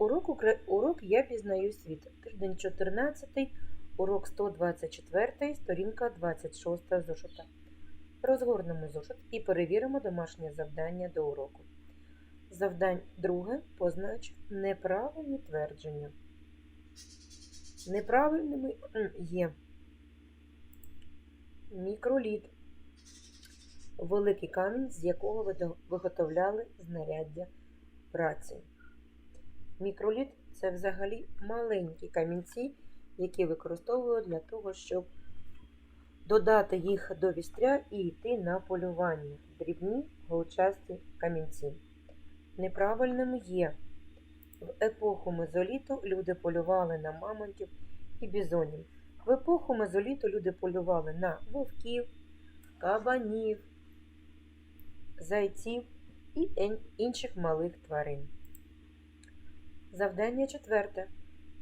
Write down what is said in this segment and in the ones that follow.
Урок, «Укра- урок Я пізнаю світ. Тиждень 14, урок 124, сторінка 26 зошита. Розгорнемо зошит і перевіримо домашнє завдання до уроку. Завдань друге познач неправильні твердження. Неправильними є мікроліт, великий камінь, з якого виготовляли знаряддя праці. Мікроліт це взагалі маленькі камінці, які використовують для того, щоб додати їх до вістря і йти на полювання. Дрібні голчасті камінці. Неправильним є. В епоху мезоліту люди полювали на мамонтів і бізонів. В епоху мезоліту люди полювали на вовків, кабанів, зайців і інших малих тварин. Завдання четверте.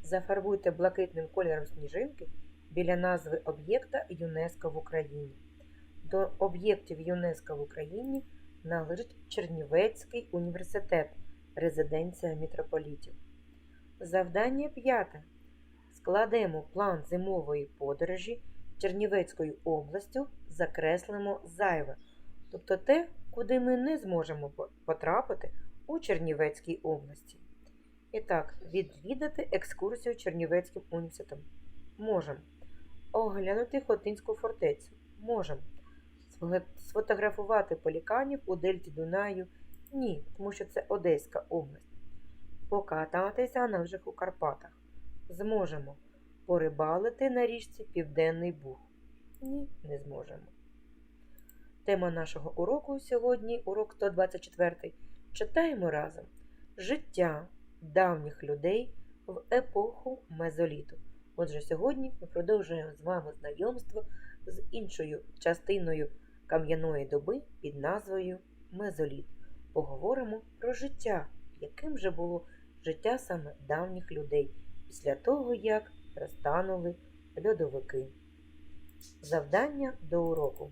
Зафарбуйте блакитним кольором сніжинки біля назви об'єкта ЮНЕСКО в Україні. До об'єктів ЮНЕСКО в Україні належить Чернівецький університет, резиденція мітрополітів. Завдання п'яте. Складемо план зимової подорожі Чернівецькою областю, закреслимо зайве, тобто те, куди ми не зможемо потрапити у Чернівецькій області. І так, відвідати екскурсію Чернівецьким університетом. Можемо. Оглянути Хотинську фортецю. Можемо. Сфотографувати пеліканів у Дельті Дунаю. Ні, тому що це Одеська область. Покататися на лижах у Карпатах. Зможемо. Порибалити на річці Південний Буг. Ні, не зможемо. Тема нашого уроку сьогодні, урок 124. Читаємо разом. Життя давніх людей в епоху мезоліту. Отже, сьогодні ми продовжуємо з вами знайомство з іншою частиною кам'яної доби під назвою Мезоліт. Поговоримо про життя, яким же було життя саме давніх людей після того, як розтанули льодовики. Завдання до уроку.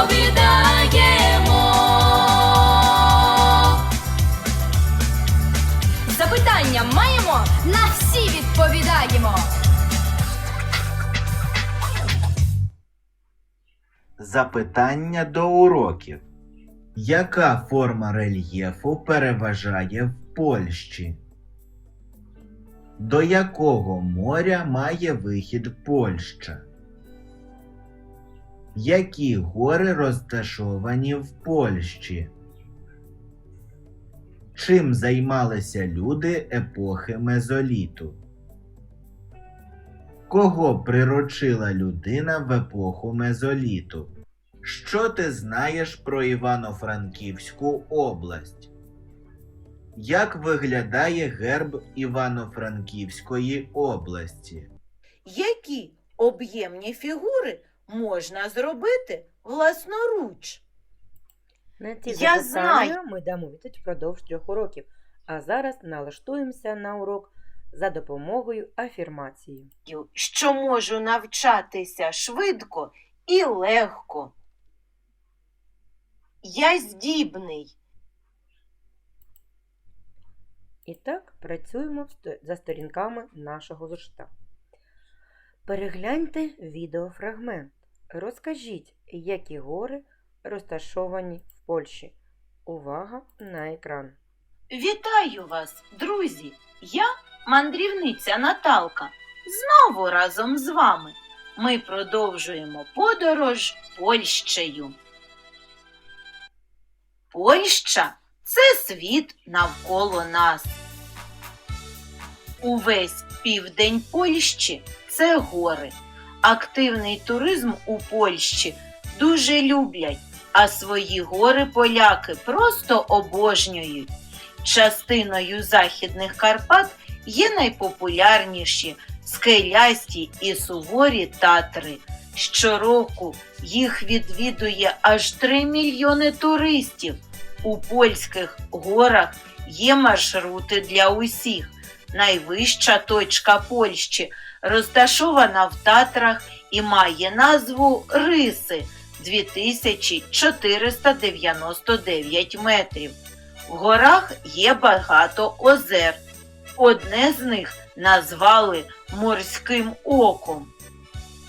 На всі відповідаємо. Запитання до уроків. Яка форма рельєфу переважає в Польщі? До якого моря має вихід Польща? Які гори розташовані в Польщі? Чим займалися люди епохи Мезоліту? Кого приручила людина в епоху Мезоліту? Що ти знаєш про Івано-Франківську область? Як виглядає герб Івано-Франківської області? Які об'ємні фігури можна зробити власноруч? На ці Я знаю. ми дамо відповідь впродовж трьох уроків. А зараз налаштуємося на урок за допомогою афірмації. Що можу навчатися швидко і легко. Я здібний. І так працюємо за сторінками нашого зошита. Перегляньте відеофрагмент. Розкажіть, які гори розташовані Польщі. Увага на екран. Вітаю вас, друзі! Я мандрівниця Наталка. Знову разом з вами. Ми продовжуємо подорож Польщею. Польща це світ навколо нас. Увесь південь Польщі це гори, Активний туризм у Польщі дуже люблять, а свої гори поляки просто обожнюють. Частиною західних Карпат є найпопулярніші скелясті і суворі татри. Щороку їх відвідує аж 3 мільйони туристів. У польських горах є маршрути для усіх. Найвища точка Польщі розташована в Татрах і має назву Риси 2499 метрів. В горах є багато озер. Одне з них назвали морським оком.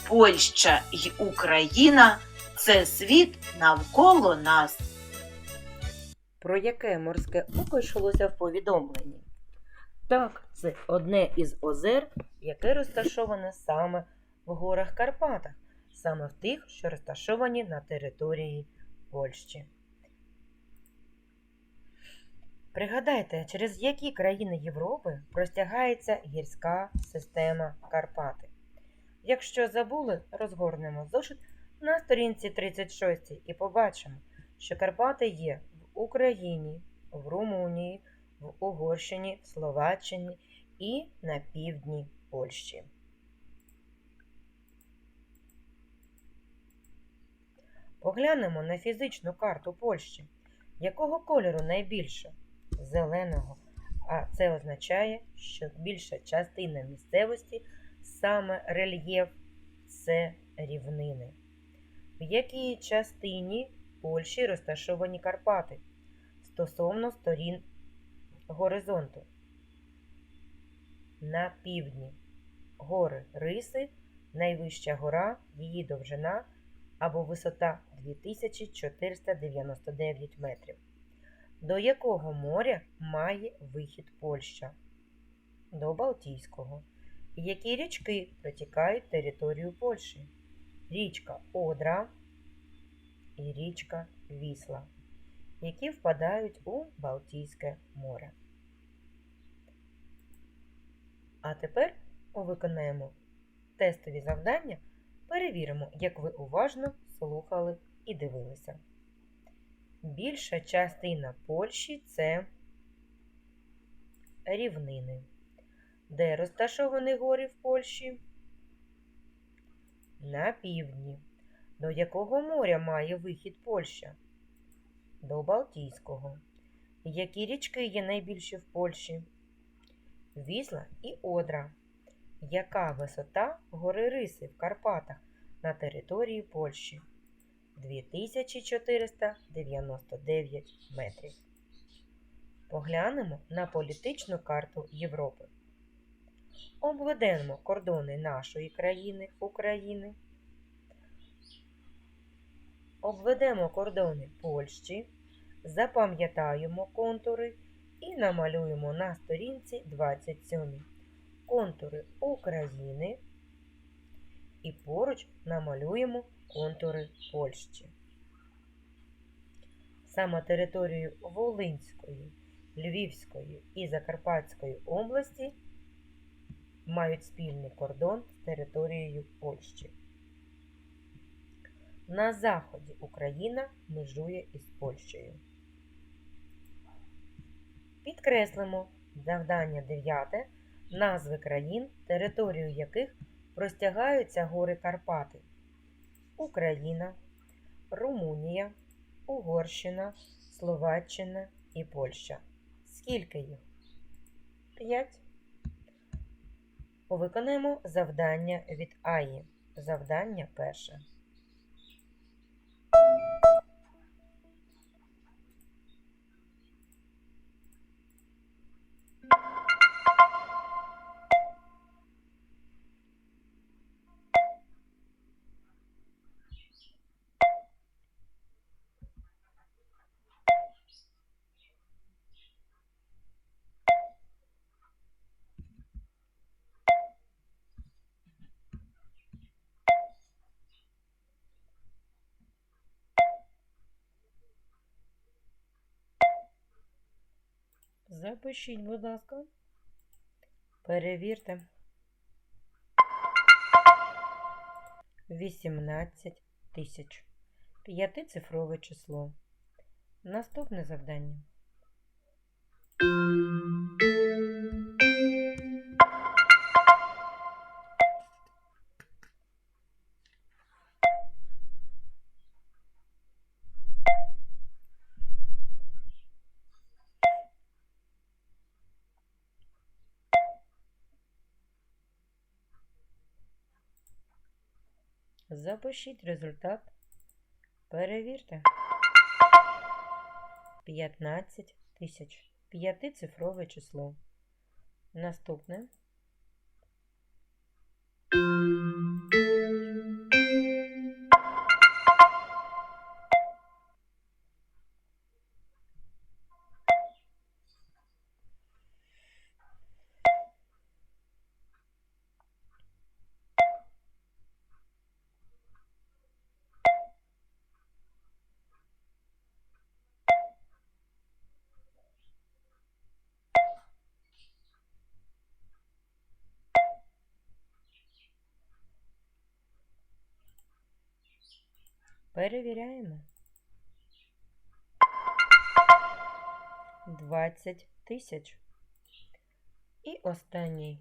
Польща й Україна це світ навколо нас. Про яке морське око йшлося в повідомленні? Так, це одне із озер, яке розташоване саме в горах Карпатах, саме в тих, що розташовані на території Польщі. Пригадайте, через які країни Європи простягається гірська система Карпати. Якщо забули, розгорнемо зошит на сторінці 36 і побачимо, що Карпати є в Україні, в Румунії, в Угорщині, в Словаччині і на півдні Польщі. Поглянемо на фізичну карту Польщі. Якого кольору найбільше? Зеленого. А це означає, що більша частина місцевості, саме рельєф, це рівнини. В якій частині Польщі розташовані Карпати стосовно сторін горизонту? На півдні гори Риси, найвища гора, її довжина або висота 2499 метрів. До якого моря має вихід Польща? До Балтійського. Які річки протікають територію Польщі? Річка Одра і річка Вісла, які впадають у Балтійське море. А тепер виконаємо тестові завдання, перевіримо, як ви уважно слухали і дивилися. Більша частина Польщі це рівнини. Де розташовані гори в Польщі? На півдні. До якого моря має вихід Польща? До Балтійського. Які річки є найбільші в Польщі? Вісла і Одра. Яка висота гори Риси в Карпатах на території Польщі? 2499 метрів. Поглянемо на політичну карту Європи. Обведемо кордони нашої країни України. Обведемо кордони Польщі, запам'ятаємо контури і намалюємо на сторінці 27 контури України і поруч намалюємо контури Польщі. Саме територію Волинської, Львівської і Закарпатської області мають спільний кордон з територією Польщі. На заході Україна межує із Польщею. Підкреслимо завдання 9. Назви країн, територію яких простягаються гори Карпати. Україна, Румунія, Угорщина, Словаччина і Польща. Скільки їх? 5. Виконаємо завдання від АІ. Завдання перше. Запишіть, будь ласка. Перевірте. 18 тисяч. П'ятицифрове число. Наступне завдання. Запишіть результат. Перевірте. 15 тисяч. П'ятицифрове число. Наступне. Перевіряємо. 20 тисяч. І останній.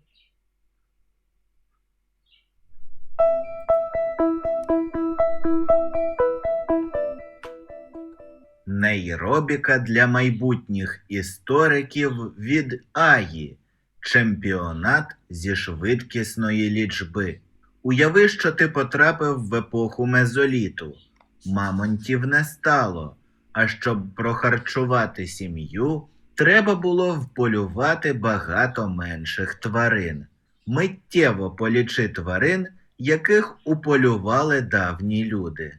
Нейробіка для майбутніх істориків від Аї. Чемпіонат зі швидкісної лічби. Уяви, що ти потрапив в епоху мезоліту. Мамонтів не стало. А щоб прохарчувати сім'ю, треба було вполювати багато менших тварин. Миттєво полічи тварин, яких уполювали давні люди.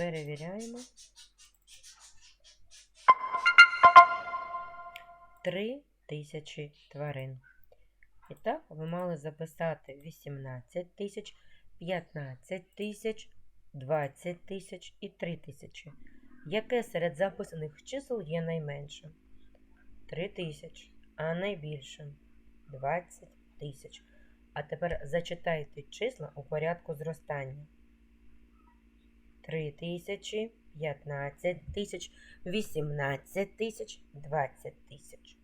Перевіряємо. Три тисячі тварин. І так, ви мали записати 18 тисяч, 15 тисяч, 20 тисяч і 3 тисячі. Яке серед записаних чисел є найменшим? 3 тисячі, а найбільшим 20 тисяч. А тепер зачитайте числа у порядку зростання. 3 тисячі, 15 тисяч, 18 тисяч, 20 тисяч.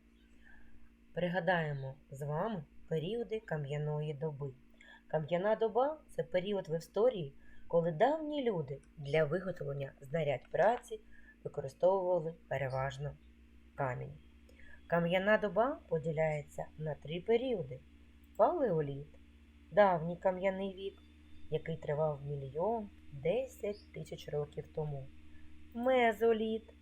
Пригадаємо з вами періоди кам'яної доби. Кам'яна доба це період в історії, коли давні люди для виготовлення знарядь праці використовували переважно камінь. Кам'яна доба поділяється на три періоди: палеоліт, давній кам'яний вік, який тривав мільйон 10 тисяч років тому. Мезоліт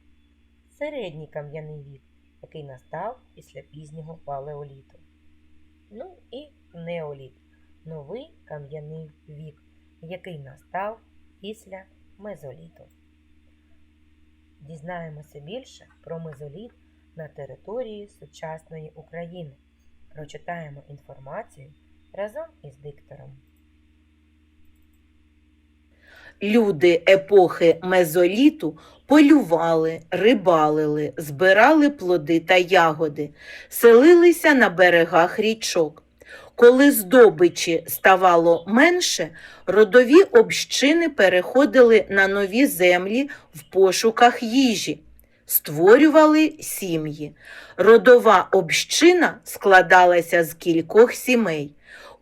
середній кам'яний вік, який настав після пізнього палеоліту. Ну і неоліт новий кам'яний вік, який настав після мезоліту. Дізнаємося більше про мезоліт на території сучасної України. Прочитаємо інформацію разом із диктором. Люди епохи мезоліту полювали, рибалили, збирали плоди та ягоди, селилися на берегах річок. Коли здобичі ставало менше, родові общини переходили на нові землі в пошуках їжі, створювали сім'ї. Родова община складалася з кількох сімей.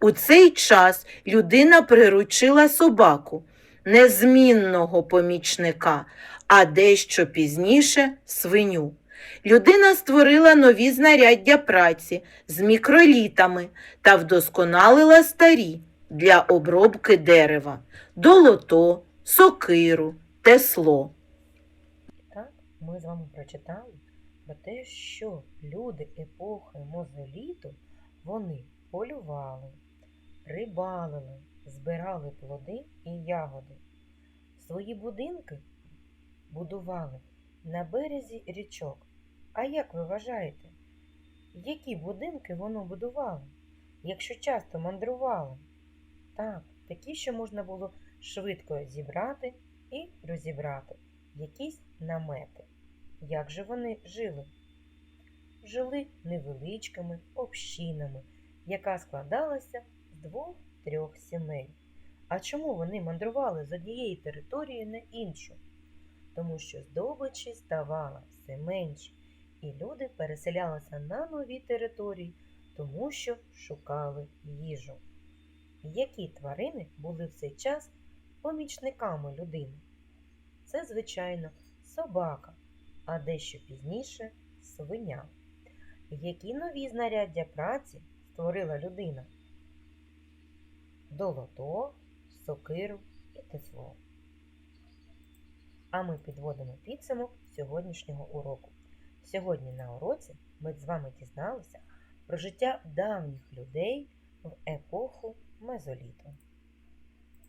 У цей час людина приручила собаку незмінного помічника, а дещо пізніше свиню. Людина створила нові знаряддя праці з мікролітами та вдосконалила старі для обробки дерева, долото, сокиру, тесло. Так, ми з вами прочитали про те, що люди епохи мозоліту вони полювали, рибалили, збирали плоди і ягоди. Свої будинки будували на березі річок. А як ви вважаєте, які будинки воно будувало, якщо часто мандрувало? Так, такі, що можна було швидко зібрати і розібрати, якісь намети. Як же вони жили? Жили невеличкими общинами, яка складалася з двох-трьох сімей. А чому вони мандрували з однієї території на іншу? Тому що здобичі ставало все менше, і люди переселялися на нові території, тому що шукали їжу. Які тварини були в цей час помічниками людини? Це, звичайно, собака, а дещо пізніше свиня. Які нові знаряддя праці створила людина? Долото, сокиру і тесло. А ми підводимо підсумок сьогоднішнього уроку. Сьогодні на уроці ми з вами дізналися про життя давніх людей в епоху мезоліту.